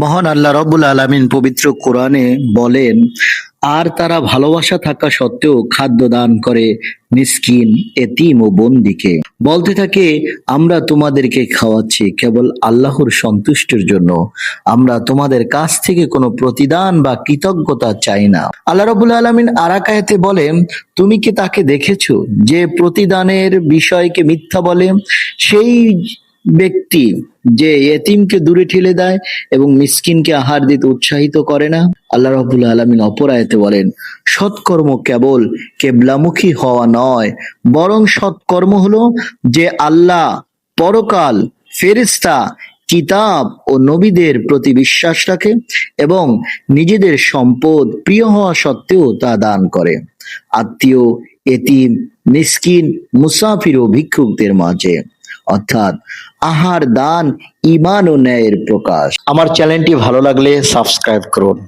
মহান আল্লাহ রব্বুল আলামিন পবিত্র কোরআনে বলেন, আর তারা ভালোবাসা থাকা সত্ত্বেও খাদ্য দান করে মিসকিন, এতিম ও বন্দিকে। বলতে থাকে, আমরা তোমাদেরকে খাওয়াচ্ছি কেবল আল্লাহর সন্তুষ্টির জন্য। আমরা তোমাদের কাছ থেকে কোনো প্রতিদান বা কৃতজ্ঞতা চাই না। আল্লাহ রবুল আলমিন আরাকায়াতে বলেন, তুমি কি তাকে দেখেছ যে প্রতিদানের বিষয়কে মিথ্যা বলে? সেই ব্যক্তি যে এতিমকে দূরে ঠেলে দেয় এবং মিসকিনকে আহার দিতে উৎসাহিত করে না। আল্লাহ রাবুল আলমিন অপরায়তে বলেন, সৎকর্ম কেবল কেবলামুখী হওয়া নয়, বরং সৎকর্ম হলো যে আল্লাহ পরকাল ফেরিস্তা কিতাব ও নবীদের প্রতি বিশ্বাস রাখে এবং নিজেদের সম্পদ প্রিয় হওয়া সত্ত্বেও তা দান করে। আত্মীয়, এতিম, মিসকিন, মুসাফির ও ভিক্ষুকদের মাঝে। অর্থাৎ আহার দান ইমান ও ন্যায়ের প্রকাশ। আমার চ্যানেলটি ভালো লাগলে সাবস্ক্রাইব করুন।